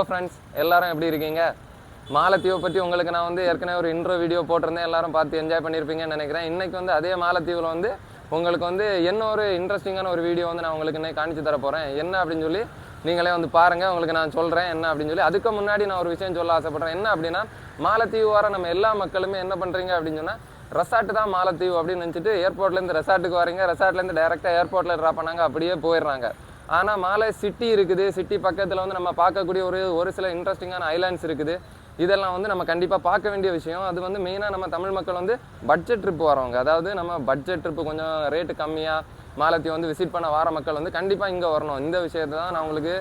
Hello friends எல்லாரும் எப்படி இருக்கீங்க? மாலத்தீவை பற்றி உங்களுக்கு நான் வந்து ஏற்கனவே ஒரு இன்ட்ரோ வீடியோ போட்டிருந்தேன். எல்லாரும் பார்த்து என்ஜாய் பண்ணியிருப்பீங்கன்னு நினைக்கிறேன். இன்னைக்கு வந்து அதே மாலத்தீவில் வந்து உங்களுக்கு வந்து என்ன ஒரு இன்ட்ரெஸ்டிங்கான ஒரு வீடியோ வந்து நான் உங்களுக்கு இன்னைக்கு காணிச்சு தர போகிறேன் என்ன அப்படின்னு சொல்லி நீங்களே வந்து பாருங்கள் உங்களுக்கு நான் சொல்கிறேன் என்ன அப்படின்னு சொல்லி. அதுக்கு முன்னாடி நான் ஒரு விஷயம் சொல்ல ஆசைப்பட்றேன். என்ன அப்படின்னா மாலத்தீவு வர நம்ம எல்லா மக்களுமே என்ன பண்ணுறீங்க அப்படின்னு சொன்னால் ரெசார்ட் தான் மாலத்தீவு அப்படின்னு நினச்சிட்டு ஏர்போர்ட்லேருந்து ரெசார்ட்டுக்கு வரீங்க. ரெசார்ட்லேருந்து டேரெக்டாக ஏர்போர்ட்டில் ட்ராப் பண்ணாங்க. அப்படியே போயிடுறாங்க. ஆனால் மாலை சிட்டி இருக்குது. சிட்டி பக்கத்தில் வந்து நம்ம பார்க்கக்கூடிய ஒரு ஒரு சில இன்ட்ரெஸ்டிங்கான ஐலாண்ட்ஸ் இருக்குது. இதெல்லாம் வந்து நம்ம கண்டிப்பாக பார்க்க வேண்டிய விஷயம். அது வந்து மெயினாக நம்ம தமிழ் மக்கள் வந்து பட்ஜெட் ட்ரிப் வரவங்க அதாவது நம்ம பட்ஜெட் ட்ரிப்பு கொஞ்சம் ரேட்டு கம்மியாக மாலத்தீவு வந்து விசிட் பண்ண வர மக்கள் வந்து கண்டிப்பாக இங்கே வரணும். இந்த விஷயத்தை தான் நான் உங்களுக்கு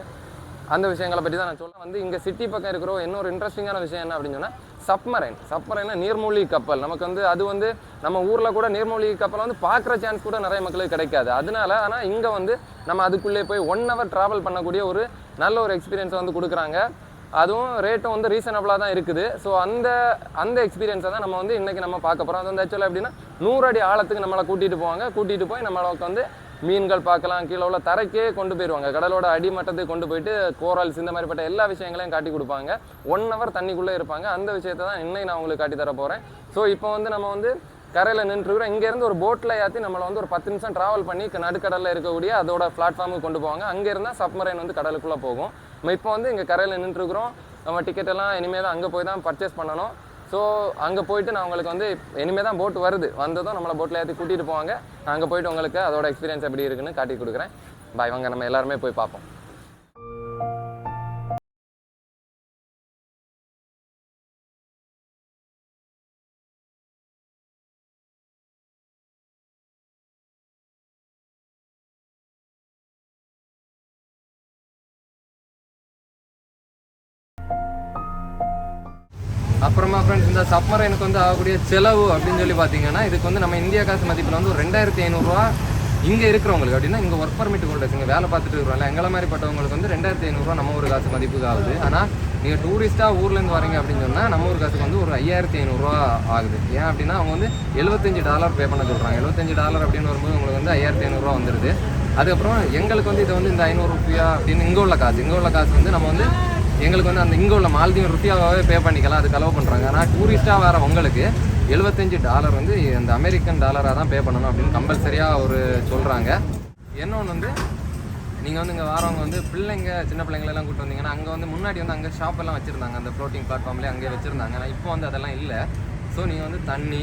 அந்த விஷயங்களை பற்றி தான் நான் சொல்ல வந்து இங்கே சிட்டி பக்கம் இருக்கிற இன்னொரு இன்ட்ரெஸ்டிங்கான விஷயம் என்ன அப்படின்னு சொன்னால் சப்மரைன் சப்மரைனா நீர்மூழ்கி கப்பல். நமக்கு வந்து அது வந்து நம்ம ஊரில் கூட நீர்மூழ்கி கப்பலை வந்து பார்க்குற சான்ஸ் கூட நிறைய மக்களுக்கு கிடைக்காது. அதனால ஆனால் இங்கே வந்து நம்ம அதுக்குள்ளே போய் ஒன் ஹவர் ட்ராவல் பண்ணக்கூடிய ஒரு நல்ல ஒரு எக்ஸ்பீரியன்ஸை வந்து கொடுக்குறாங்க. அதுவும் ரேட்டும் வந்து ரீசனபிளாக தான் இருக்குது. ஸோ அந்த அந்த எக்ஸ்பீரியன்ஸை தான் நம்ம வந்து இன்றைக்கி நம்ம பார்க்க போகிறோம் அது வந்து ஆக்சுவலாக எப்படின்னா நூறு அடி ஆழத்துக்கு நம்மளை கூட்டிகிட்டு போவாங்க. கூட்டிகிட்டு போய் நம்மளுக்கு வந்து மீன்கள் பார்க்கலாம் கீழே உள்ள தரைக்கே கொண்டு போயிடுவாங்க கடலோட அடிமட்டத்துக்கு கொண்டு போயிட்டு கோரல்ஸ் இந்த மாதிரிப்பட்ட எல்லா விஷயங்களையும் காட்டி கொடுப்பாங்க. ஒன் ஹவர் தண்ணிக்குள்ளே இருப்பாங்க. அந்த விஷயத்தை தான் இன்னைக்கு நான் உங்களுக்கு காட்டி தர போகிறேன் ஸோ இப்போ வந்து நம்ம வந்து கரையில் நின்றுக்கிறோம் இங்கேருந்து ஒரு போட்டில் ஏற்றி நம்மளை வந்து ஒரு பத்து நிமிஷம் ட்ராவல் பண்ணி நடுக்கடலில் இருக்கக்கூடிய அதோட பிளாட்ஃபார்முக்கு கொண்டு போவாங்க. அங்கே இருந்தால் சப்மரைன் வந்து கடலுக்குள்ளே போகும். நம்ம இப்போ வந்து இங்கே கரையில் நின்றுக்கிறோம் நம்ம டிக்கெட்டெல்லாம் இனிமேல் தான் அங்கே போய் தான் பர்ச்சேஸ் பண்ணணும். ஸோ அங்கே போயிட்டு நான் உங்களுக்கு வந்து இனிமேல் தான் போட் வருது. வந்ததும் நம்மளை போட்டில் ஏற்றி கூட்டிகிட்டு போவாங்க. அங்கே போயிட்டு உங்களுக்கு அதோட எக்ஸ்பீரியன்ஸ் எப்படி இருக்குன்னு காட்டி கொடுக்குறேன். பாய் வாங்க நம்ம எல்லாருமே போய் பார்ப்போம். அப்புறமா ஃப்ரெண்ட்ஸ் இந்த சப்மரைனுக்கு வந்து ஆகக்கூடிய செலவு அப்படின்னு சொல்லி பார்த்தீங்கன்னா இதுக்கு வந்து நம்ம இந்தியா காசு மதிப்பில் வந்து ஒரு ரெண்டாயிரத்தி ஐநூறுரூவா இங்கே இருக்கிறவங்களுக்கு அப்படின்னா இங்கே ஒர்க் பர்மிட் ஹோல்டர்ஸ் இங்கே வேலை பார்த்துட்டு இருக்கிறோம்ல எங்களை மாதிரிப்பட்டவங்களுக்கு வந்து ரெண்டாயிரத்தி ஐநூறுரூவா நம்ம ஒரு காசு மதிப்புக்கு ஆகுது. ஆனால் நீங்கள் டூரிஸ்ட்டாக ஊர்லேருந்து வரீங்க அப்படின்னு சொன்னால் நம்ம ஒரு காசுக்கு வந்து ஒரு ஐயாயிரத்தி ஐநூறுரூவா ஆகுது. ஏன் அப்படின்னா அவங்க வந்து எழுபத்தஞ்சு டாலர் பே பண்ண சொல்கிறாங்க எழுபத்தஞ்சு டாலர் அப்படின்னு வரும்போது உங்களுக்கு வந்து ஐயாயிரத்தி ஐநூறுரூவா வந்துடுது அதுக்கப்புறம் எங்களுக்கு வந்து இது வந்து இந்த ஐநூறு ரூபாயா அப்படின்னு இங்கே உள்ள காசு இங்கே உள்ள காசு வந்து நம்ம வந்து எங்களுக்கு வந்து அந்த இங்கே உள்ள மால்தீவ் ருப்பியாவே பே பண்ணிக்கலாம் அதுக்கு அலோவ் பண்ணுறாங்க ஆனால் டூரிஸ்ட்டாக வர உங்களுக்கு எழுபத்தஞ்சு டாலர் வந்து இந்த அமெரிக்கன் டாலராக தான் பே பண்ணணும் அப்படின்னு கம்பல்சரியாக ஒரு சொல்கிறாங்க இன்னொன்று வந்து நீங்கள் வந்து இங்கே வரவங்க வந்து பிள்ளைங்க சின்ன பிள்ளைங்களெல்லாம் கூட்டு வந்தீங்கன்னா அங்கே வந்து முன்னாடி வந்து அங்கே ஷாப் எல்லாம் வச்சுருந்தாங்க. அந்த ஃப்ளோட்டிங் பிளாட்ஃபார்ம்லேயே அங்கே வச்சுருந்தாங்க. ஆனால் இப்போ வந்து அதெல்லாம் இல்லை. ஸோ நீங்கள் வந்து தண்ணி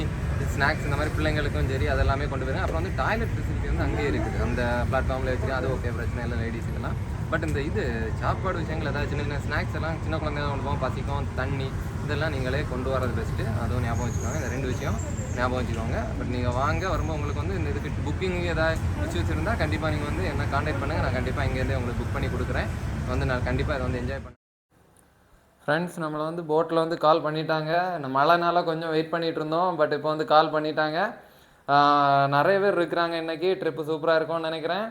ஸ்நாக்ஸ் இந்த மாதிரி பிள்ளைங்களுக்கும் சரி அதெல்லாமே கொண்டு போயிருங்க. அப்புறம் வந்து டாய்லெட் ஃபெசிலிட்டி வந்து அங்கேயே இருக்குது. அந்த பிளாட்ஃபார்மில் வச்சுருக்கேன். அது ஓகே பிரச்சனை இல்லை லேடிஸுக்கெல்லாம் பட் இந்த இது சாப்பாடு விஷயங்கள் ஏதாவது சின்ன சின்ன ஸ்நாக்ஸ் எல்லாம் சின்ன குழந்தைங்க கொண்டு போவோம் பசிக்கும் தண்ணி இதெல்லாம் நீங்களே கொண்டு வரது பெஸ்ட்டு அதுவும் ஞாபகம் வச்சுக்கோங்க. இந்த ரெண்டு விஷயம் ஞாபகம் வச்சுக்கோங்க. பட் நீங்கள் வாங்க வரும்போது உங்களுக்கு வந்து இந்த இதுக்கு புக்கிங் ஏதாவது வச்சு வச்சுருந்தா கண்டிப்பாக நீங்கள் வந்து என்ன காண்டாக்ட் பண்ணுங்கள் நான் கண்டிப்பாக இங்கேருந்தே உங்களுக்கு புக் பண்ணி கொடுக்குறேன். வந்து நான் கண்டிப்பாக இதை வந்து என்ஜாய் பண்ணேன் ஃப்ரெண்ட்ஸ் நம்மளை வந்து போட்டில் வந்து கால் பண்ணிட்டாங்க. மழைனால கொஞ்சம் வெயிட் பண்ணிகிட்டு இருந்தோம். பட் இப்போ வந்து கால் பண்ணிட்டாங்க. நிறைய பேர் இருக்கிறாங்க இன்னைக்கு. ட்ரிப்பு சூப்பராக இருக்கும்னு நினைக்கிறேன்.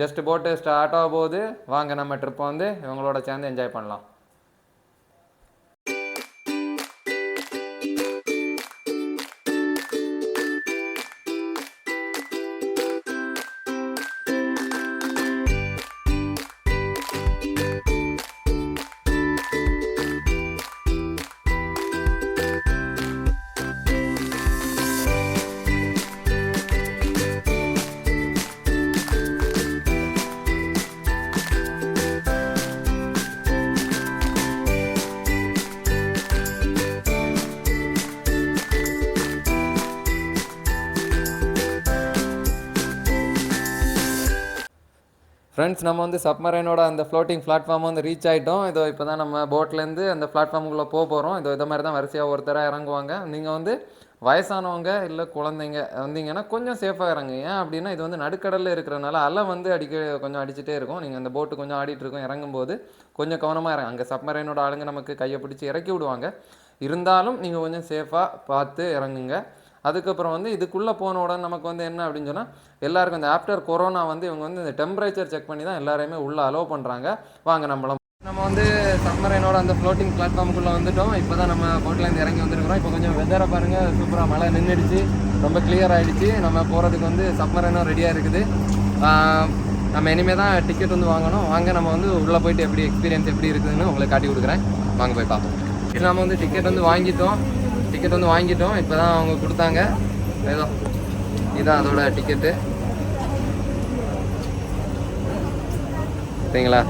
ஜஸ்ட் போட்டு ஸ்டார்ட் ஆகும் போது வாங்க நம்ம ட்ரிப்பை வந்து இவங்களோட சேர்ந்து என்ஜாய் பண்ணலாம். ஃப்ரெண்ட்ஸ் நம்ம வந்து சப்மரைனோட அந்த ஃப்ளோட்டிங் பிளாட்ஃபார்ம் வந்து ரீச் ஆகிட்டோம் இதோ இப்போ தான் நம்ம போட்லேருந்து அந்த பிளாட்ஃபார்முக்குள்ளே போக போகிறோம் இதோ இதை மாதிரி தான் வரிசையாக ஒருத்தராக இறங்குவாங்க. நீங்கள் வந்து வயசானவங்க இல்லை குழந்தைங்க வந்தீங்கன்னா கொஞ்சம் சேஃபாக இறங்க ஏன் அப்படின்னா இது வந்து நடுக்கடலில் இருக்கிறனால அலை வந்து அடிக்க கொஞ்சம் அடிச்சுட்டே இருக்கும். நீங்கள் அந்த போட்டு கொஞ்சம் ஆடிட்டு இருக்கும். இறங்கும்போது கொஞ்சம் கவனமாக இறங்க. அங்கே சப்மரைனோட ஆளுங்க நமக்கு கையை பிடிச்சி இறக்கி விடுவாங்க. இருந்தாலும் நீங்கள் கொஞ்சம் சேஃபாக பார்த்து இறங்குங்க. அதுக்கப்புறம் வந்து இதுக்குள்ளே போன உடனே நமக்கு வந்து என்ன அப்படின்னு சொன்னால் எல்லாருக்கும் இந்த ஆஃப்டர் கொரோனா வந்து இவங்க வந்து இந்த டெம்பரேச்சர் செக் பண்ணி தான் எல்லாரையுமே உள்ளே அலோவ் பண்ணுறாங்க வாங்க நம்மளும் நம்ம வந்து சம்மரைனோட அந்த ஃப்ளோட்டிங் பிளாட்ஃபார்முக்குள்ளே வந்துட்டோம். இப்போ தான் நம்ம போட்லேருந்து இறங்கி வந்துருக்கிறோம். இப்போ கொஞ்சம் வெதரை பாருங்கள் சூப்பராக மழை நின்றுடுச்சு ரொம்ப கிளியர் ஆகிடுச்சு நம்ம போகிறதுக்கு வந்து சம்மரைனோ ரெடியாக இருக்குது. நம்ம இனிமேல் தான் டிக்கெட் வந்து வாங்கணும். வாங்க நம்ம வந்து உள்ளே போயிட்டு எப்படி எக்ஸ்பீரியன்ஸ் எப்படி இருக்குதுன்னு உங்களுக்கு காட்டி கொடுக்குறேன். வாங்க போய் பார்ப்போம். இது நம்ம வந்து டிக்கெட் வந்து வாங்கிட்டோம். டிக்கெட் வந்து வாங்கிட்டோம். இப்போ தான் அவங்க கொடுத்தாங்க. ஏதோ இதுதான் அதோட டிக்கெட்டு சரிங்களா?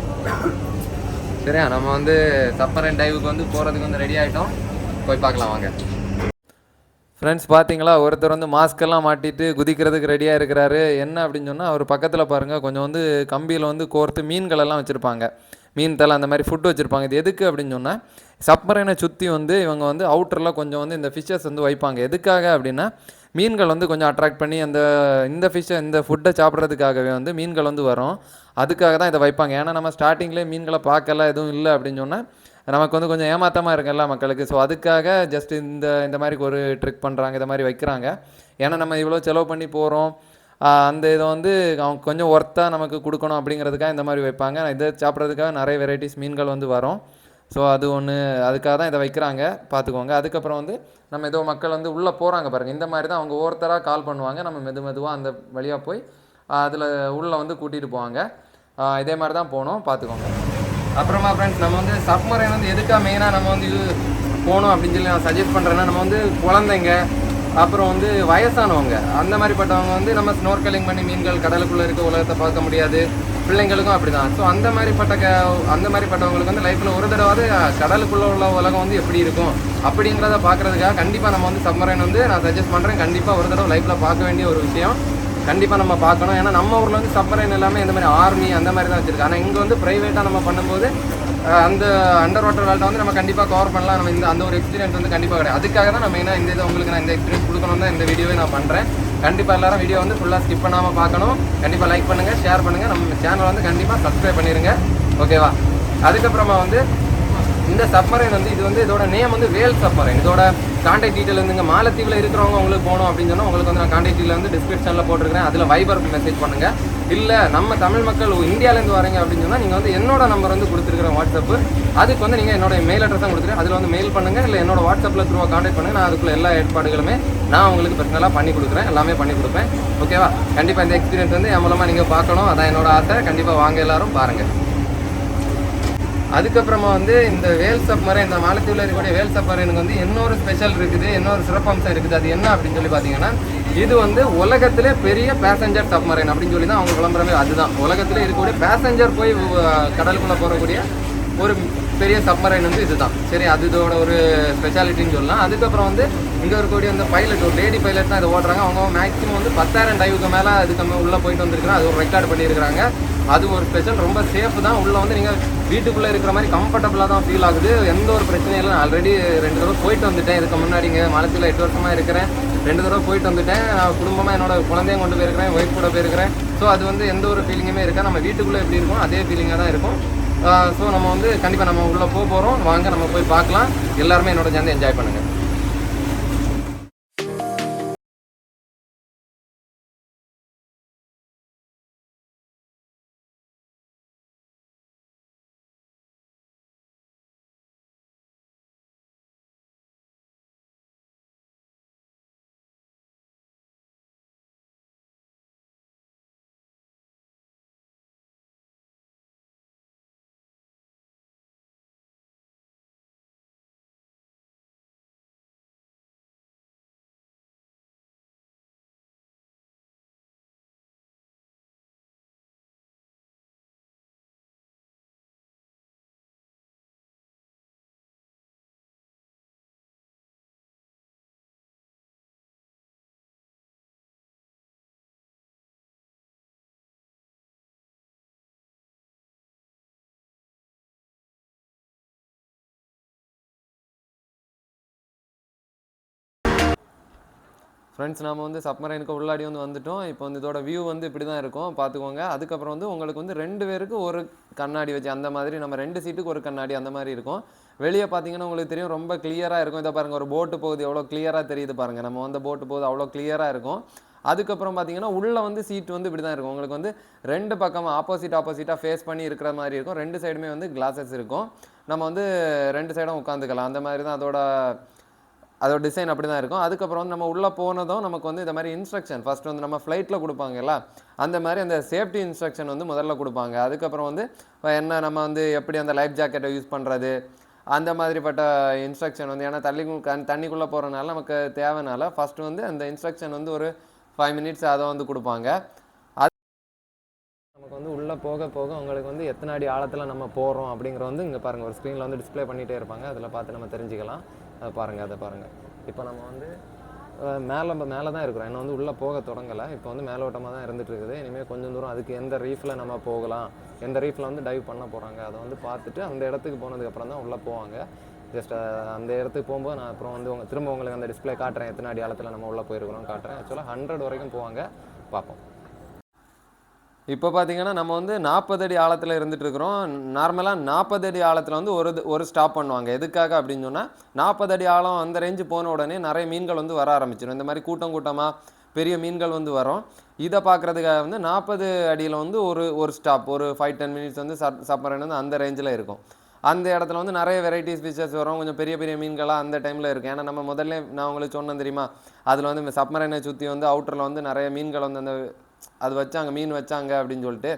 சரியா நம்ம வந்து சப்பரன் டைவுக்கு வந்து போகிறதுக்கு வந்து ரெடி ஆகிட்டோம் போய் பார்க்கலாம் வாங்க. ஃப்ரெண்ட்ஸ் பார்த்தீங்களா ஒருத்தர் வந்து மாஸ்க்கெல்லாம் மாட்டிட்டு குதிக்கிறதுக்கு ரெடியாக இருக்கிறாரு. என்ன அப்படின்னு சொன்னால் அவர் பக்கத்தில் பாருங்கள் கொஞ்சம் வந்து கம்பியில் வந்து கோர்த்து மீன்களெல்லாம் வச்சுருப்பாங்க. மீன் தலை அந்த மாதிரி ஃபுட்டு வச்சுருப்பாங்க. இது எதுக்கு அப்படின்னு சொன்னால் சப்மரைனை சுற்றி வந்து இவங்க வந்து அவுட்டரில் கொஞ்சம் வந்து இந்த ஃபிஷ்ஷஸ் வந்து வைப்பாங்க. எதுக்காக அப்படின்னா மீன்கள் வந்து கொஞ்சம் அட்ராக்ட் பண்ணி அந்த இந்த ஃபிஷ்ஷை இந்த ஃபுட்டை சாப்பிட்றதுக்காகவே வந்து மீன்கள் வந்து வரும். அதுக்காக தான் இதை வைப்பாங்க. ஏன்னா நம்ம ஸ்டார்டிங்லேயே மீன்களை பார்க்கல எதுவும் இல்லை அப்படின்னு சொன்னால் நமக்கு வந்து கொஞ்சம் ஏமாத்தமாக இருக்குல்ல மக்களுக்கு. ஸோ அதுக்காக ஜஸ்ட் இந்த இந்த மாதிரி ஒரு ட்ரிக் பண்ணுறாங்க இந்த மாதிரி வைக்கிறாங்க. ஏன்னா நம்ம இவ்வளோ செலவு பண்ணி போகிறோம் அந்த இதை வந்து அவங்க கொஞ்சம் ஒர்த்தாக நமக்கு கொடுக்கணும் அப்படிங்கிறதுக்காக இந்த மாதிரி வைப்பாங்க. இதை சாப்பிட்றதுக்காக நிறைய வெரைட்டிஸ் மீன்கள் வந்து வரும். ஸோ அது ஒன்று அதுக்காக தான் இதை வைக்கிறாங்க. பார்த்துக்கோங்க. அதுக்கப்புறம் வந்து நம்ம ஏதோ மக்கள் வந்து உள்ளே போகிறாங்க பாருங்கள் இந்த மாதிரி தான் அவங்க ஒருத்தராக கால் பண்ணுவாங்க. நம்ம மெது மெதுவாக அந்த வழியாக போய் அதில் உள்ளே வந்து கூட்டிகிட்டு போவாங்க. இதே மாதிரி தான் போகணும். பார்த்துக்கோங்க. அப்புறமா ஃப்ரெண்ட்ஸ் நம்ம வந்து சப்மரைன் வந்து எதுக்காக மெயினாக நம்ம வந்து போகணும் அப்படின்னு சொல்லி நான் சஜஸ்ட் பண்ணுறேன்னா நம்ம வந்து குழந்தைங்க அப்புறம் வந்து வயசானவங்க. அந்த மாதிரிப்பட்டவங்க வந்து நம்ம ஸ்னோர்கலிங் பண்ணி மீன்கள் கடலுக்குள்ளே இருக்க உலகத்தை பார்க்க முடியாது. பிள்ளைங்களுக்கும் அப்படி தான் ஸோ அந்த மாதிரிப்பட்ட க அந்த மாதிரிப்பட்டவங்களுக்கு வந்து லைஃப்பில் ஒரு தடவை கடலுக்குள்ளே உள்ள உலகம் வந்து எப்படி இருக்கும்? அப்படிங்கிறத பார்க்குறதுக்காக கண்டிப்பாக நம்ம வந்து சப்மரைன் வந்து நான் சஜஸ்ட் பண்ணுறேன் கண்டிப்பாக ஒரு தடவை லைஃப்பில் பார்க்க வேண்டிய ஒரு விஷயம். கண்டிப்பாக நம்ம பார்க்கணும். ஏன்னா நம்ம ஊரில் வந்து சப்மரைன் எல்லாமே இந்த மாதிரி ஆர்மி அந்த மாதிரி தான் வச்சுருக்கு. ஆனால் இங்கே வந்து ப்ரைவேட்டாக நம்ம பண்ணும்போது அந்த அண்டர் வாட்டர் வேல்ட்டை வந்து நம்ம கண்டிப்பாக கவர் பண்ணலாம். நம்ம இந்த அந்த ஒரு எக்ஸ்பீரியன்ஸ் வந்து கண்டிப்பாக கிடையாது. அதுக்காக தான் நம்ம மெயினாக இந்த இதை உங்களுக்கு நான் இந்த எக்ஸ்பீரியன்ஸ் கொடுக்கணும் தான் இந்த வீடியோவை நான் பண்ணுறேன் கண்டிப்பாக எல்லாரும் வீடியோ வந்து ஃபுல்லாக ஸ்கிப் பண்ணாமல் பார்க்கணும். கண்டிப்பாக லைக் பண்ணுங்கள் ஷேர் பண்ணுங்கள் நம்ம சேனலை வந்து கண்டிப்பாக சப்ஸ்கிரைப் பண்ணிடுங்க ஓகேவா அதுக்கப்புறமா வந்து இந்த சப்மரைன் வந்து இது வந்து இதோட நேம் வந்து வேல் சப்மரைன் இதோட கான்டாக்ட் டீட்டெயில் வந்துங்க மாலத்தீவில் இருக்கிறவங்க உங்களுக்கு போகணும் அப்படின்னு சொன்னால் உங்களுக்கு வந்து நான் கான்டாக்ட் டீட்டெயில் வந்து டிஸ்கிரிப்ஷனில் போட்டிருக்கிறேன். அதில் வைபர் மெசேஜ் பண்ணுங்கள் இல்லை நம்ம தமிழ் மக்கள் இந்தியாவிலேருந்து வரீங்க அப்படின்னு சொன்னால் நீங்கள் வந்து என்னோட நம்பர் வந்து கொடுத்துருக்குறேன் வாட்ஸ்அப்பு. அதுக்கு வந்து நீங்கள் என்னோட மெயில் அட்ரஸ் தான் கொடுத்துருக்கேன் அதில் வந்து மெயில் பண்ணுங்கள் இல்லை என்னோட வாட்ஸ்அப்பில் த்ரூவாக காண்டாக்ட் பண்ணுங்கள் நான் அதுக்குள்ள எல்லா ஏற்பாடுகளுமே நான் உங்களுக்கு பர்சனலாக பண்ணி கொடுக்குறேன் எல்லாமே பண்ணி கொடுப்பேன். ஓகேவா கண்டிப்பாக இந்த எக்ஸ்பீரியன்ஸ் வந்து என் மூலமாக நீங்கள் பார்க்கணும். அதான் என்னோட ஆசை. கண்டிப்பாக வாங்க எல்லாரும் பாருங்கள் அதுக்கப்புறமா வந்து இந்த வேல் சப்மரைன் இந்த மாலத்தீவில் இருக்கக்கூடிய வேல் சப்மரைனுக்கு வந்து இன்னொரு ஸ்பெஷல் இருக்குது இன்னொரு சிறப்பம்சம் இருக்குது. அது என்ன அப்படின்னு சொல்லி பார்த்தீங்கன்னா இது வந்து உலகத்திலே பெரிய பேசஞ்சர் சப்மரைன் அப்படின்னு சொல்லி தான் அவங்க விளம்பரமே அதுதான். உலகத்திலே இருக்கக்கூடிய பேசஞ்சர் போய் கடலுக்குள்ளே போகக்கூடிய ஒரு பெரிய சப்மரைன் வந்து இதுதான். சரி அது இதோட ஒரு ஸ்பெஷாலிட்டின்னு சொல்லலாம். அதுக்கப்புறம் வந்து இங்கே இருக்கக்கூடிய அந்த பைலட் ஒரு லேடி பைலட் தான் இதை ஓட்டுறாங்க. அவங்க மேக்ஸிமம் வந்து பத்தாயிரம் டைவுக்கு மேலே அதுக்கு உள்ளே போயிட்டு வந்திருக்கிறாங்க அது ஒரு ரெக்கார்ட் பண்ணியிருக்கிறாங்க. அது ஒரு ஸ்பெஷல் ரொம்ப சேஃப் தான். உள்ளே வந்து நீங்கள் வீட்டுக்குள்ளே இருக்கிற மாதிரி கம்ஃபர்டபுளாக தான் ஃபீல் ஆகுது. எந்த ஒரு பிரச்சனையும் இல்லை. ஆல்ரெடி ரெண்டு தடவை போயிட்டு வந்துட்டேன். இதுக்கு முன்னாடி இங்கே மலத்தில் எட்டு வருஷமாக இருக்கிறேன். ரெண்டு தடவை போயிட்டு வந்துட்டேன். நான் குடும்பமாக என்னோட குழந்தையும் கொண்டு போயிருக்கிறேன் ஒய்ஃப் கூட போயிருக்கிறேன். ஸோ அது வந்து எந்த ஒரு ஃபீலிங்குமே இருக்கா நம்ம வீட்டுக்குள்ளே எப்படி இருக்கும் அதே ஃபீலிங்காக தான் இருக்கும். ஸோ நம்ம வந்து கண்டிப்பாக நம்ம உள்ளே போக போகிறோம் வாங்க நம்ம போய் பார்க்கலாம். எல்லாருமே என்னோட சேர்ந்து என்ஜாய் பண்ணுங்கள் ஃப்ரெண்ட்ஸ் நாம் வந்து சப்மரைனுக்கு உள்ளாடி வந்து வந்துட்டோம். இப்போ வந்து இதோட வியூ வந்து இப்படி தான் இருக்கும். பார்த்துக்கோங்க. அதுக்கப்புறம் வந்து உங்களுக்கு வந்து ரெண்டு பேருக்கு ஒரு கண்ணாடி வச்சு அந்த மாதிரி நம்ம ரெண்டு சீட்டுக்கு ஒரு கண்ணாடி அந்த மாதிரி இருக்கும். வெளியே பார்த்தீங்கன்னா உங்களுக்கு தெரியும் ரொம்ப கிளியராக இருக்கும். இதை பாருங்கள் ஒரு போட்டு போகுது எவ்வளோ கிளியராக தெரியுது பாருங்கள் நம்ம வந்து போட்டு போகுது அவ்வளோ கிளியராக இருக்கும். அதுக்கப்புறம் பார்த்தீங்கன்னா உள்ளே வந்து சீட் வந்து இப்படி தான் இருக்கும். உங்களுக்கு வந்து ரெண்டு பக்கம் ஆப்போசிட் ஆப்போசிட்டாக ஃபேஸ் பண்ணி இருக்கிற மாதிரி இருக்கும். ரெண்டு சைடுமே வந்து கிளாஸஸ் இருக்கும். நம்ம வந்து ரெண்டு சைடும் உட்காந்துக்கலாம் அந்த மாதிரி தான் அதோட அதோட டிசைன் அப்படி தான் இருக்கும். அதுக்கப்புறம் வந்து நம்ம உள்ளே போனதும் நமக்கு வந்து இந்த மாதிரி இன்ஸ்ட்ரக்ஷன் ஃபஸ்ட்டு வந்து நம்ம ஃப்ளைட்டில் கொடுப்பாங்கல்ல அந்த மாதிரி அந்த சேஃப்டி இன்ஸ்ட்ரக்ஷன் வந்து முதல்ல கொடுப்பாங்க. அதுக்கப்புறம் வந்து என்ன நம்ம வந்து எப்படி அந்த லைஃப் ஜாக்கெட்டை யூஸ் பண்ணுறது அந்த மாதிரிப்பட்ட இன்ஸ்ட்ரக்ஷன் வந்து ஏன்னா தள்ளி தண்ணிக்குள்ளே போகிறனால நமக்கு தேவைனால ஃபஸ்ட்டு வந்து அந்த இன்ஸ்ட்ரக்ஷன் வந்து ஒரு ஃபைவ் மினிட்ஸ் அதை வந்து கொடுப்பாங்க. அது நமக்கு வந்து உள்ளே போக போக உங்களுக்கு வந்து எத்தனை அடி ஆழத்தில் நம்ம போகிறோம் அப்படிங்கிற வந்து இங்கே பாருங்கள் ஒரு ஸ்க்ரீனில் வந்து டிஸ்ப்ளே பண்ணிகிட்டே இருப்பாங்க. அதில் பார்த்து நம்ம தெரிஞ்சுக்கலாம். அதை பாருங்கள் அதை பாருங்கள் இப்போ நம்ம வந்து மேலே மேலே தான் இருக்கிறோம். இன்னும் வந்து உள்ளே போக தொடங்கலை. இப்போ வந்து மேலோட்டமாக தான் இருந்துட்டு இருக்குது. இனிமேல் கொஞ்சம் தூரம் அதுக்கு எந்த ரீஃபில் நம்ம போகலாம் எந்த ரீஃபில் வந்து டைவ் பண்ண போகிறாங்க அதை வந்து பார்த்துட்டு அந்த இடத்துக்கு போனதுக்கப்புறம் தான் உள்ளே போவாங்க. ஜஸ்ட் அந்த இடத்துக்கு போகும்போது நான் அப்புறம் வந்து உங்கள் திரும்ப உங்களுக்கு அந்த டிஸ்ப்ளே காட்டுறேன். எத்தனை அடி ஆழத்தில் நம்ம உள்ளே போயிருக்கிறோம் காட்டுறேன். ஆக்சுவலாக ஹண்ட்ரட் வரைக்கும் போவாங்க. பார்ப்போம். இப்போ பார்த்தீங்கன்னா நம்ம வந்து நாற்பது அடி ஆழத்தில் இருந்துட்டு இருக்கிறோம். நார்மலாக நாற்பது அடி ஆழத்தில் வந்து ஒரு இது- ஒரு ஸ்டாப் பண்ணுவாங்க. எதுக்காக அப்படின்னு சொன்னால் நாற்பது அடி ஆழம் அந்த ரேஞ்சு போன உடனே நிறைய மீன்கள் வந்து வர ஆரம்பிச்சிடும் இந்த மாதிரி கூட்டம் கூட்டமாக பெரிய மீன்கள் வந்து வரும். இதை பார்க்குறதுக்காக வந்து நாற்பது அடியில் வந்து ஒரு ஒரு ஸ்டாப் ஒரு ஃபைவ் டென் மினிட்ஸ் வந்து சப் சப்மரைன் வந்து அந்த ரேஞ்சில் இருக்கும். அந்த இடத்துல வந்து நிறைய வெரைட்டிஸ் ஃபிஷஸ் வரும். கொஞ்சம் பெரிய பெரிய மீன்களாக அந்த டைமில் இருக்கும். ஏன்னா நம்ம முதல்ல நான் உங்களுக்கு சொன்னேன் தெரியுமா? அதில் வந்து சப்மரைனை சுற்றி வந்து அவுட்டரில் வந்து நிறைய மீன்கள் வந்து அந்த அது வச்சாங்க மீன் வச்சாங்க அப்படின்னு சொல்லிட்டு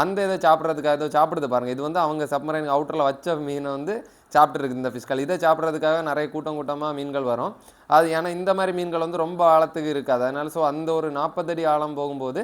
அந்த இதை சாப்பிட்றதுக்காக ஏதோ சாப்பிடுது பாருங்கள் இது வந்து அவங்க சப்மரைன் அவுட்டரில் வச்ச மீனை வந்து சாப்பிட்ருக்கு இந்த ஃபிஷ்கள் இதை சாப்பிட்றதுக்காக நிறைய கூட்டம் கூட்டமாக மீன்கள் வரும். அது ஏன்னா இந்த மாதிரி மீன்கள் வந்து ரொம்ப ஆழத்துக்கு இருக்காது. அதனால ஸோ அந்த ஒரு நாற்பது அடி ஆழம் போகும்போது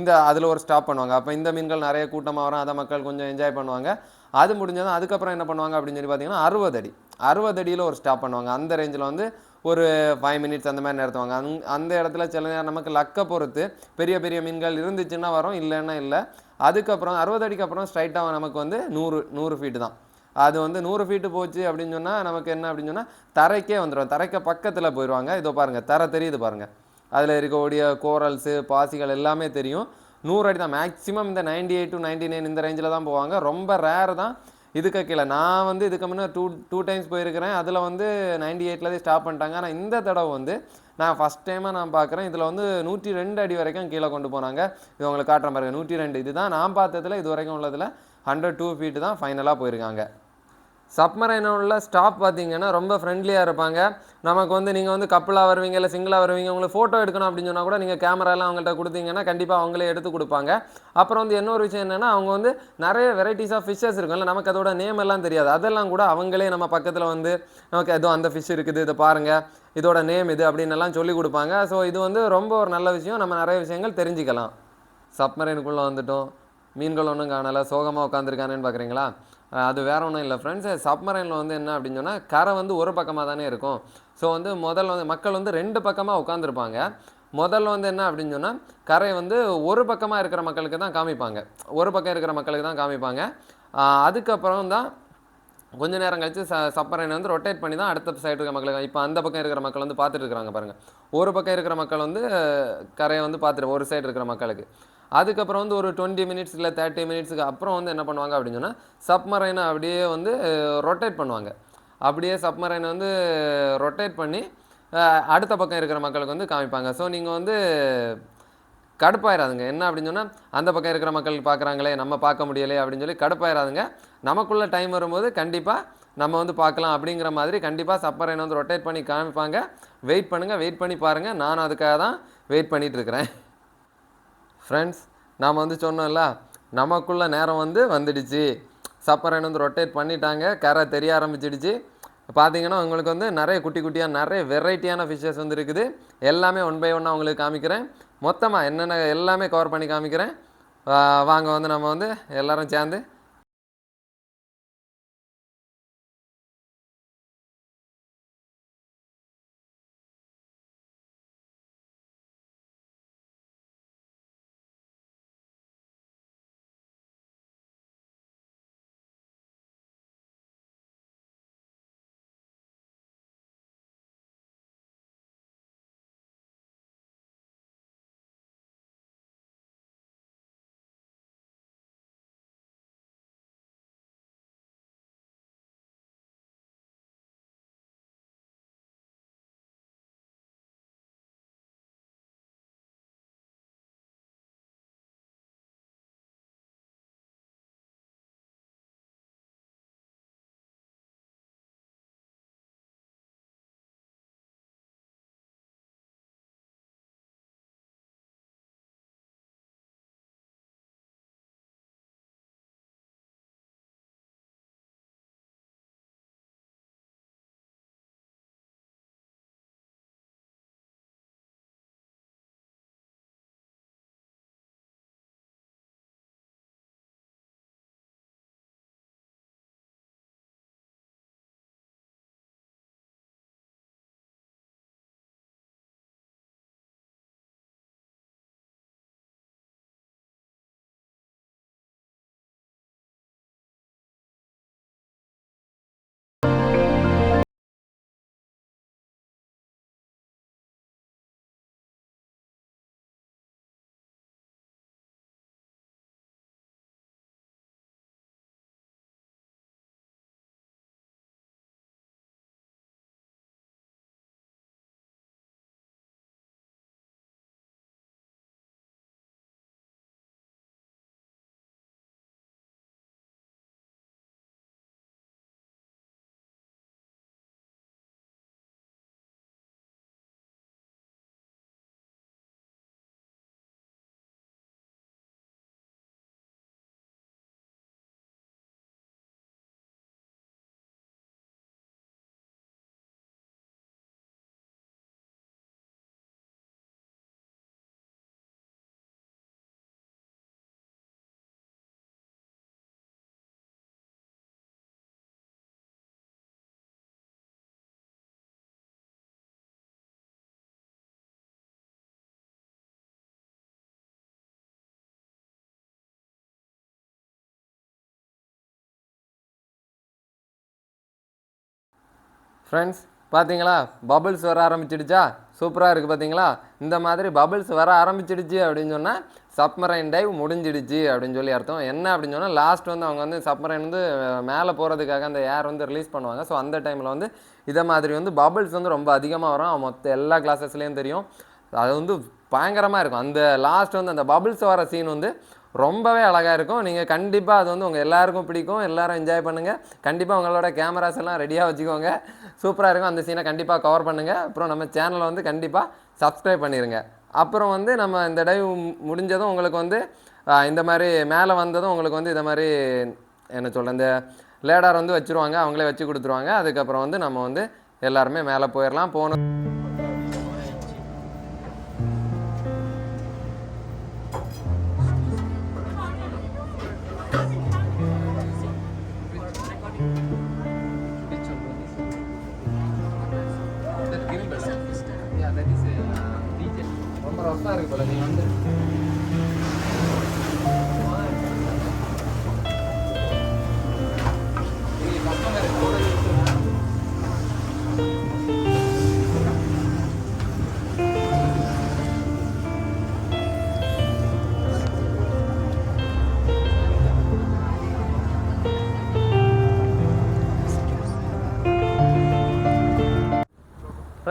இந்த அதில் ஒரு ஸ்டாப் பண்ணுவாங்க. அப்போ இந்த மீன்கள் நிறைய கூட்டமாக வரும். அதை மக்கள் கொஞ்சம் என்ஜாய் பண்ணுவாங்க. அது முடிஞ்சதும் அதுக்கப்புறம் என்ன பண்ணுவாங்க அப்படின்னு சொல்லி பார்த்தீங்கன்னா அறுபது அடி. அறுபது அடியில் ஒரு ஸ்டாப் பண்ணுவாங்க. அந்த ரேஞ்சில் வந்து ஒரு ஃபைவ் மினிட்ஸ் அந்த மாதிரி நிறுத்துவாங்க அந் அந்த இடத்துல சில நேரம் நமக்கு லக்கை பொறுத்து பெரிய பெரிய மீன்கள் இருந்துச்சுன்னா வரும் இல்லைன்னா இல்லை. அதுக்கப்புறம் அறுபது அடிக்கு அப்புறம் ஸ்ட்ரைட்டாக நமக்கு வந்து நூறு நூறு ஃபீட்டு தான். அது வந்து நூறு ஃபீட்டு போச்சு அப்படின்னு சொன்னால் நமக்கு என்ன அப்படின்னு சொன்னால் தரைக்கே வந்துடும் தரைக்க பக்கத்தில் போயிடுவாங்க இதோ பாருங்கள் தரை தெரியுது பாருங்கள் அதில் இருக்கக்கூடிய கோரல்ஸு பாசிகள் எல்லாமே தெரியும். நூறு அடி தான். மேக்ஸிமம் இந்த ninety eight to ninety nine இந்த ரேஞ்சில் தான் போவாங்க. ரொம்ப ரேர் தான். இதுக்கு கீழே. நான் வந்து இதுக்கு முன்னே டூ டூ டைம்ஸ் போயிருக்கிறேன். அதில் வந்து நைன்டி எயிட்லேயே ஸ்டாப் பண்ணிட்டாங்க. ஆனால் இந்த தடவை வந்து நான் ஃபஸ்ட் டைமாக நான் பார்க்குறேன் இதில் வந்து நூற்றி ரெண்டு அடி வரைக்கும் கீழே கொண்டு போனாங்க. இது உங்களுக்கு காட்டுற பாருங்க நூற்றி ரெண்டு. இதுதான் நான் பார்த்ததுல இது வரைக்கும் உள்ளதில் ஹண்ட்ரட் டூ ஃபீட்டு தான் ஃபைனலாக போயிருக்காங்க. சப்மரைனோட ஸ்டாப் பார்த்தீங்கன்னா ரொம்ப ஃப்ரெண்ட்லியாக இருப்பாங்க. நமக்கு வந்து நீங்கள் வந்து கப்பலாக வருவீங்க இல்லை சிங்கிளாக வருவீங்க உங்களுக்கு ஃபோட்டோ எடுக்கணும் அப்படின்னு சொன்னால் கூட நீங்கள் கேமராலாம் அவங்கள்ட்ட கொடுத்தீங்கன்னா கண்டிப்பாக அவங்களே எடுத்து கொடுப்பாங்க. அப்புறம் வந்து இன்னொரு விஷயம் என்னென்னா அவங்க வந்து நிறைய வெரைட்டிஸ் ஆஃப் ஃபிஷ்ஷஸ் இருக்கும்ல நமக்கு அதோட நேம் எல்லாம் தெரியாது. அதெல்லாம் கூட அவங்களே நம்ம பக்கத்தில் வந்து நமக்கு ஏதோ அந்த ஃபிஷ் இருக்குது இதை பாருங்கள் இதோட நேம் இது அப்படின்னு எல்லாம் சொல்லி கொடுப்பாங்க. ஸோ இது வந்து ரொம்ப ஒரு நல்ல விஷயம். நம்ம நிறைய விஷயங்கள் தெரிஞ்சுக்கலாம். சப்மரைனுக்குள்ளே வந்துட்டோம். மீன்கள் ஒன்றும் காணலை. சோகமாக உட்காந்துருக்கானேன்னு பார்க்குறீங்களா அது வேற ஒன்றும் இல்லை ஃப்ரெண்ட்ஸ் சப்மரைனில் வந்து என்ன அப்படின்னு சொன்னால் கரை வந்து ஒரு பக்கமாக தானே இருக்கும். ஸோ வந்து முதல்ல வந்து மக்கள் வந்து ரெண்டு பக்கமாக உட்காந்துருப்பாங்க முதல்ல வந்து என்ன அப்படின்னு சொன்னால் கரை வந்து ஒரு பக்கமாக இருக்கிற மக்களுக்கு தான் காமிப்பாங்க. ஒரு பக்கம் இருக்கிற மக்களுக்கு தான் காமிப்பாங்க. அதுக்கப்புறம் தான் கொஞ்ச நேரம் கழித்து ச சப்பரைனை வந்து ரொட்டேட் பண்ணி தான் அடுத்த சைடு இருக்கிற மக்களுக்கு இப்போ அந்த பக்கம் இருக்கிற மக்கள் வந்து பார்த்துட்டு இருக்கிறாங்க பாருங்கள் ஒரு பக்கம் இருக்கிற மக்கள் வந்து கரையை வந்து பார்த்துட்டு ஒரு சைடு இருக்கிற மக்களுக்கு. அதுக்கப்புறம் வந்து ஒரு டுவெண்ட்டி மினிட்ஸ் இல்லை தேர்ட்டி மினிட்ஸுக்கு அப்புறம் வந்து என்ன பண்ணுவாங்க அப்படின்னு சொன்னால் சப்மரைனை அப்படியே வந்து ரொட்டேட் பண்ணுவாங்க. அப்படியே சப்மரைனை வந்து ரொட்டேட் பண்ணி அடுத்த பக்கம் இருக்கிற மக்களுக்கு வந்து காமிப்பாங்க. ஸோ நீங்கள் வந்து கடுப்பாயிராதுங்க. என்ன அப்படின்னு சொன்னால் அந்த பக்கம் இருக்கிற மக்கள் பார்க்குறாங்களே நம்ம பார்க்க முடியலையே அப்படின்னு சொல்லி கடுப்பாயிராதுங்க. நமக்குள்ளே டைம் வரும்போது கண்டிப்பாக நம்ம வந்து பார்க்கலாம் அப்படிங்கிற மாதிரி கண்டிப்பாக சப்பரைனை வந்து ரொட்டேட் பண்ணி காமிப்பாங்க. வெயிட் பண்ணுங்கள் வெயிட் பண்ணி பாருங்கள் நான் அதுக்காக தான் வெயிட் பண்ணிட்டு இருக்கிறேன். ஃப்ரெண்ட்ஸ் நாம் வந்து சொன்னோம்ல நமக்குள்ள நேரம் வந்து வந்துடுச்சு. சப்பரன் வந்து ரொட்டேட் பண்ணிட்டாங்க கரை தெரிய ஆரம்பிச்சிடுச்சு. பார்த்தீங்கன்னா உங்களுக்கு வந்து நிறைய குட்டி குட்டியாக நிறைய வெரைட்டியான ஃபிஷ்ஷஸ் வந்து இருக்குது. எல்லாமே ஒன் பை ஒன்னாக உங்களுக்கு காமிக்கிறேன். மொத்தமாக என்னென்ன எல்லாமே கவர் பண்ணி காமிக்கிறேன். வாங்க வந்து நம்ம வந்து எல்லோரும் சேர்ந்து ஃப்ரெண்ட்ஸ் பார்த்தீங்களா பபுள்ஸ் வர ஆரம்பிச்சிடுச்சா? சூப்பராக இருக்குது பார்த்தீங்களா இந்த மாதிரி பபுள்ஸ் வர ஆரம்பிச்சிடுச்சு அப்படின்னு சொன்னால் சப்மரைன் டைவ் முடிஞ்சிடுச்சு அப்படின்னு சொல்லி அர்த்தம். என்ன அப்படின்னு சொன்னால் லாஸ்ட் வந்து அவங்க வந்து சப்மரைன் வந்து மேலே போகிறதுக்காக அந்த ஏர் வந்து ரிலீஸ் பண்ணுவாங்க. ஸோ அந்த டைமில் வந்து இதை மாதிரி வந்து பபுள்ஸ் வந்து ரொம்ப அதிகமாக வரும். மொத்த எல்லா கிளாஸஸ்லேயும் தெரியும். அது வந்து பயங்கரமாக இருக்கும். அந்த லாஸ்ட் வந்து அந்த பபுள்ஸ் வர சீன் வந்து ரொம்பவே அழகாக இருக்கும். நீங்கள் கண்டிப்பாக அது வந்து உங்கள் எல்லாருக்கும் பிடிக்கும். எல்லோரும் என்ஜாய் பண்ணுங்கள் கண்டிப்பாக உங்களோட கேமராஸ் எல்லாம் ரெடியாக வச்சுக்கோங்க. சூப்பராக இருக்கும். அந்த சீனை கண்டிப்பாக கவர் பண்ணுங்கள் அப்புறம் நம்ம சேனலை வந்து கண்டிப்பாக சப்ஸ்கிரைப் பண்ணிடுங்க அப்புறம் வந்து நம்ம இந்த டைவ் முடிஞ்சதும் உங்களுக்கு வந்து இந்த மாதிரி மேலே வந்ததும் உங்களுக்கு வந்து இந்த மாதிரி என்ன சொல்கிறேன் இந்த லேடார் வந்து வச்சுருவாங்க. அவங்களே வச்சு கொடுத்துருவாங்க. அதுக்கப்புறம் வந்து நம்ம வந்து எல்லாருமே மேலே போயிடலாம் போன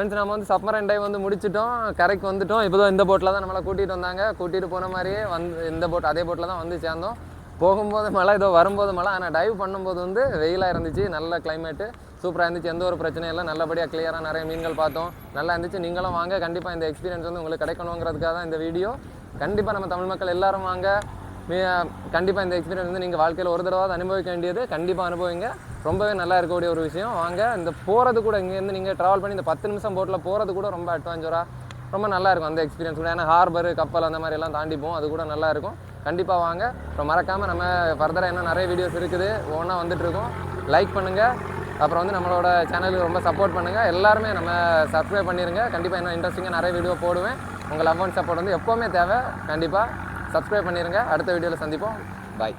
ஃப்ரெண்ட்ஸ் நம்ம வந்து சப்மரைன் டைவ் வந்து முடிச்சிட்டோம். கரைக்கு வந்துட்டோம். இப்போ இந்த போட்டில் தான் நம்மளை கூட்டிகிட்டு வந்தாங்க. கூட்டிகிட்டு போன மாதிரியே வந்து இந்த போட் அதே போட்டில் தான் வந்து சேர்ந்தோம். போகும்போது மழை ஏதோ வரும்போது மழை. ஆனால் டைவ் பண்ணும்போது வந்து வெயிலாக இருந்துச்சு. நல்ல கிளைமேட்டு சூப்பராக இருந்துச்சு. எந்த ஒரு பிரச்சனையும் இல்லை. நல்லபடியாக கிளியராக நிறைய மீன்கள் பார்த்தோம். நல்லா இருந்துச்சு. நீங்களும் வாங்க. கண்டிப்பாக இந்த எக்ஸ்பீரியன்ஸ் வந்து உங்களுக்கு கிடைக்கணுங்கிறதுக்காக தான் இந்த வீடியோ கண்டிப்பாக நம்ம தமிழ் மக்கள் எல்லாரும் வாங்க. கண்டிப்பாக இந்த எக்ஸ்பீரியன்ஸ் வந்து நீங்கள் வாழ்க்கையில் ஒரு தடவை அனுபவிக்க வேண்டியது. கண்டிப்பாக அனுபவிங்க. ரொம்பவே நல்லா இருக்கக்கூடிய ஒரு விஷயம். வாங்க இந்த போகிறது கூட இங்கேருந்து நீங்கள் ட்ராவல் பண்ணி இந்த பத்து நிமிஷம் போட்டில் போகிறது கூட ரொம்ப அட்வான்ச்சராக ரொம்ப நல்லா இருக்கும் அந்த எக்ஸ்பீரியன்ஸ் கூட. ஏன்னா ஹார்பர் கப்பல் அந்த மாதிரி எல்லாம் தாண்டி போவோம். அது கூட நல்லா இருக்கும். கண்டிப்பாக வாங்க. அப்புறம் மறக்காமல் நம்ம ஃபர்தராக இன்னும் நிறைய வீடியோஸ் இருக்குது. ஒவ்வொன்றா வந்துட்டுருக்கோம் லைக் பண்ணுங்கள் அப்புறம் வந்து நம்மளோட சேனலுக்கு ரொம்ப சப்போர்ட் பண்ணுங்கள் எல்லாருமே நம்ம சப்ஸ்கிரைப் பண்ணிடுங்க கண்டிப்பாக இன்னும் இன்ட்ரெஸ்டிங்காக நிறைய வீடியோ போடுவேன். உங்கள் லவ் அண்ட் சப்போர்ட் வந்து எப்போவுமே தேவை. கண்டிப்பாக சப்ஸ்கிரைப் பண்ணிடுங்க அடுத்த வீடியோவில் சந்திப்போம். பாய்